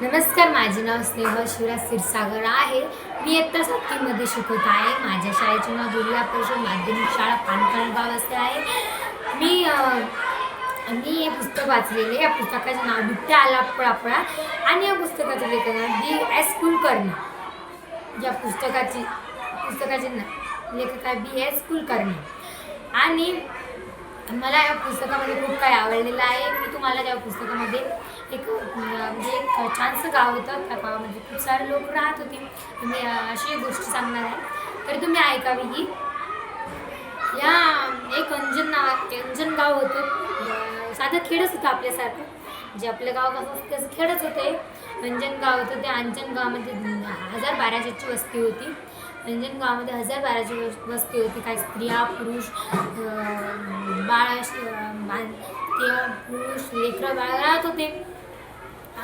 नमस्कार माझे नाव स्नेहा शिवराज क्षीरसागर आहे. मी इयत्ता सातवीमध्ये शिकत आहे. माझ्या शाळेचे नाव जिल्हा परिषद माध्यमिक शाळा पानकळगाव असे आहे. मी मी हे पुस्तक वाचलेले या पुस्तकाचे नाव बिबट्या आला पळापळा आणि या पुस्तकाचं लेखन बी एस कुलकर्णी. या पुस्तकाची पुस्तकाचे ना लेखक आहे बी एस कुलकर्णी. आणि मला या पुस्तकामध्ये खूप काही आवडलेलं आहे. मी तुम्हाला त्या पुस्तकामध्ये एक म्हणजे एक छानसं गाव होतं त्या गावामध्ये. खूप सारे लोक राहत होते. मी अशी एक गोष्ट सांगणार आहे. तर तुम्ही ऐकावी ही. या एक अंजन नाव अंजन गाव होतं. साधं खेडच होतं आपल्यासारखं. जे आपलं गाव कसं असतं तसं खेडच होते. अंजन गाव होतं. त्या अंजन गावामध्ये हजार बाराशेची वस्ती होती. अंजन गावामध्ये हजार बाराशे वस्ती होती. काही स्त्रिया पुरुष बाळ अशी, पुरुष लेकरं बाळ राहत होते.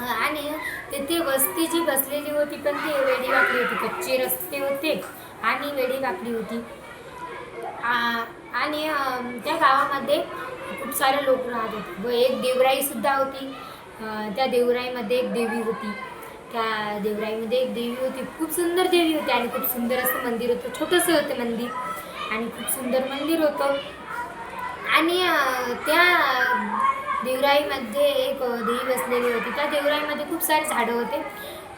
आणि तिथे वस्ती जी बसलेली होती पण ती वेडी वाकडी होती कच्चे रस्ते होते आणि वेडी वाकडी होती. आणि त्या गावामध्ये खूप सारे लोक राहत होते. व एक देवराईसुद्धा होती. त्या देवराईमध्ये एक देवी होती. त्या देवराईमध्ये एक देवी होती. खूप सुंदर देवी होती आणि खूप सुंदर असं मंदिर होतं. छोटंसं होतं मंदिर आणि खूप सुंदर मंदिर होतं. आणि त्या देवराईमध्ये एक देवी बसलेली होती. त्या देवराईमध्ये खूप सारे झाडं होते.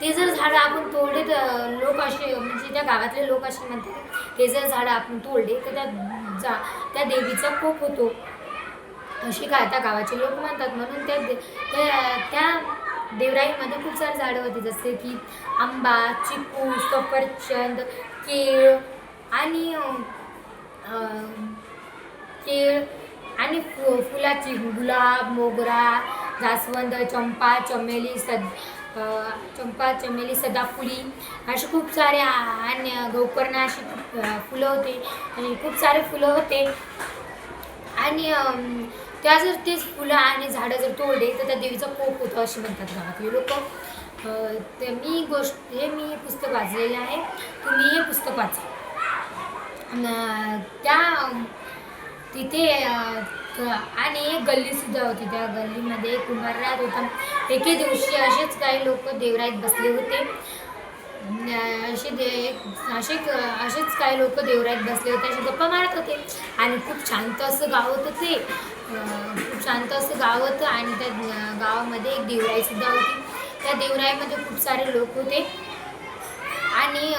ते जर झाडं आपण तोडले तर लोक असे म्हणजे त्या गावातले लोक असे म्हणतात ते जर झाडं आपण तोडले तर त्या जा त्या देवीचा कोप होतो. अशी काय त्या गावाचे लोक म्हणतात. म्हणून त्या दे- त्या त्या देवराईमध्ये खूप सारे झाडं होती. जसे की आंबा चिकू सफरचंद केळ आणि केळ आणि फु फुलाची गुलाब मोगरा जास्वंद चंपा चमेली सद चंपा चमेली सदाफुली असे खूप सारे आणि गोकर्ण अशी फुलं होते आणि खूप सारे फुलं होते. आणि त्या जर तेच फुलं आणि झाडं जर तोडले तर त्या देवीचा कोप होतो असे म्हणतात गावातले लोक. ते मी गोष्ट हे मी हे पुस्तक वाचलेले आहे. तुम्ही हे पुस्तक वाचा. त्या तिथे आणि एक गल्लीसुद्धा होती त्या गल्लीमध्ये. एक कुंभार राहत होता एके दिवशी असेच काही लोक देवराईत बसले होते. असे दे असे असेच काही लोक देवराईत बसले होते. असे गप्पा मारत होते. आणि खूप शांत असं गाव होतं ते. खूप शांत असं गाव होतं. आणि त्या गावामध्ये एक देवराईसुद्धा होती. त्या देवराईमध्ये खूप सारे लोक होते. आणि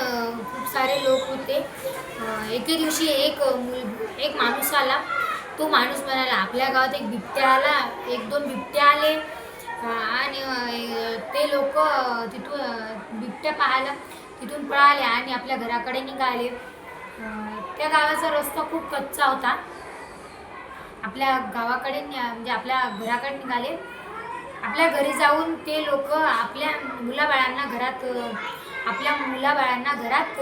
खूप सारे लोक होते. एके दिवशी एक मुल एक माणूस आला. तो माणूस म्हणाला आपल्या गावात एक बिबट्या आला. एक दोन बिबट्या आले. आणि ते लोक तिथून बिबट्या पाहायला तिथून पळाले आणि आपल्या घराकडे निघाले. त्या गावाचा रस्ता खूप कच्चा होता. आपल्या गावाकडे म्हणजे आपल्या घराकडे निघाले. आपल्या घरी जाऊन ते लोक आपल्या मुलाबाळांना घरात आपल्या मुलाबाळांना घरात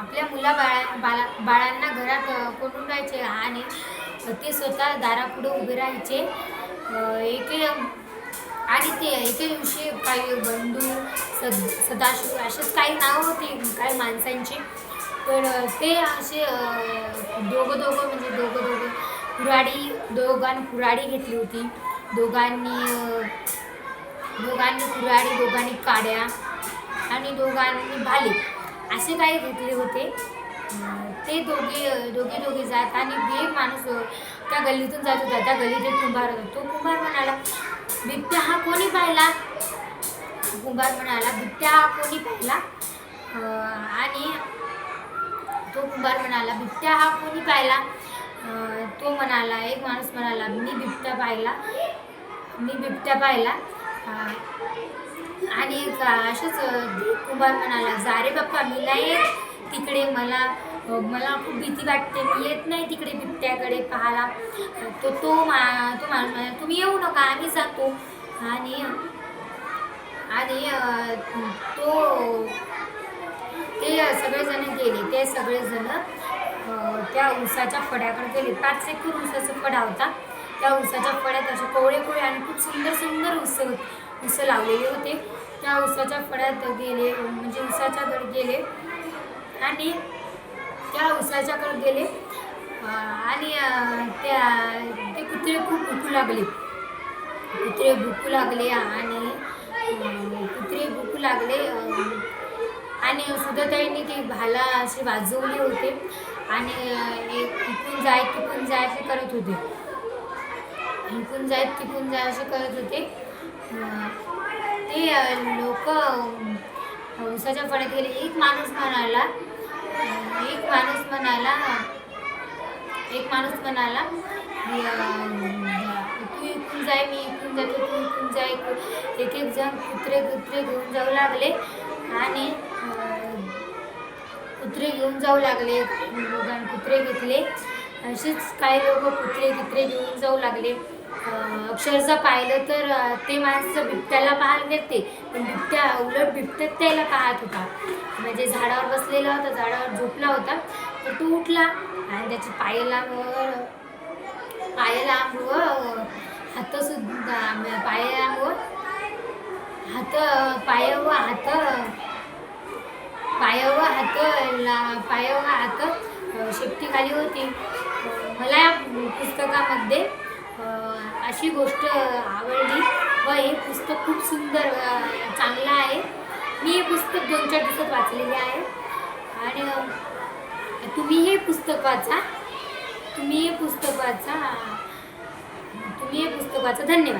आपल्या मुला बाळा बाळांना घरात कोंडून राहायचे. आणि ते स्वतः दारापुढे उभे राहायचे. एके आणि ते एके दिवशी काही बंधू सद सदाशिव असेच काही नावं होती काही माणसांची. तर ते असे दोघं दोघं म्हणजे दोघं दोघं कुराडी दोघांनी कुराडी घेतली होती. दोघांनी दोघांनी कुराडी दोघांनी काड्या आणि दोघांनी भाले. असे काही घेतले होते. ते दोघे दोघे दोघे जात आणि एक माणूस त्या गल्लीतून जात होता. त्या गल्लीत एक कुंभार होता. तो कुंभार म्हणाला बिबट्या हा कोणी पाहिला? कुंभार म्हणाला बिबट्या हा कोणी पाहिला? आणि तो कुंभार म्हणाला बिबट्या हा कोणी पाहिला? तो म्हणाला एक माणूस म्हणाला मी बिबट्या पाहिला. मी बिबट्या पाहिला. आणि असेच कुमार कुंभार म्हणाला जा रे बाप्पा मी नाही येत. तिकडे मला मला खूप भीती वाटते. मी येत नाही तिकडे बिबट्याकडे पाहायला. तो तो मा तो माणूस म्हणाला तुम्ही येऊ नका आम्ही जातो. आणि आणि तो ते सगळेजण गेले. ते सगळेजण त्या उसाच्या फड्याकडे गेले. पाच एकर उसाचा फडा होता. त्या उसाच्या फड्यात असे कोवळे कोवळे आणि खूप सुंदर सुंदर उस उस लावलेले होते. त्या उसाच्या फळ्यात गेले म्हणजे उसाच्याकडे गेले. आणि त्या उसाच्याकडे गेले. आणि त्या ते कुत्रे खूप भुकू लागले. कुत्रे भुकू लागले आणि कुत्रे भुकू लागले. आणि सुधाताईंनी ते भाला असे वाजवले होते. आणि एक इकून जाय तिकून जाय असे करत होते. इकून जाय तिकून जाय असे करत होते. ते लोक उसाच्या फळ्यात गेले एक माणूस म्हणाला एक माणूस म्हणाला एक माणूस म्हणाला तू इकून जाय मी इकून जातो तू इकून जाय. एक एक जण कुत्रे कुत्रे घेऊन जाऊ लागले आणि कुत्रे घेऊन जाऊ लागले लोकांनी कुत्रे घेतले. असेच काही लोक कुत्रे कुत्रे घेऊन जाऊ लागले. अक्षरशः पाहिलं तर ते माणसं बिबट्याला पाहत मिळते पण बिबट्या उलट बिबट्यात त्याला पाहत होता. म्हणजे झाडावर बसलेला होता झाडावर झोपला होता तर तो उठला आणि त्याची पायाला वर पायाला व हात पाया व हात पाय व हात पाय व हात ला- पाय व हात अ, शेपटी खाली होती. मला या पुस्तकामध्ये अशी गोष्ट आवडली. व हे पुस्तक खूप सुंदर चांगलं आहे. मी हे पुस्तक दोन चार दिवसात वाचलेले आहे. आणि तुम्ही हे पुस्तक वाचा. तुम्ही हे पुस्तक वाचा. तुम्ही हे पुस्तक वाचा. धन्यवाद.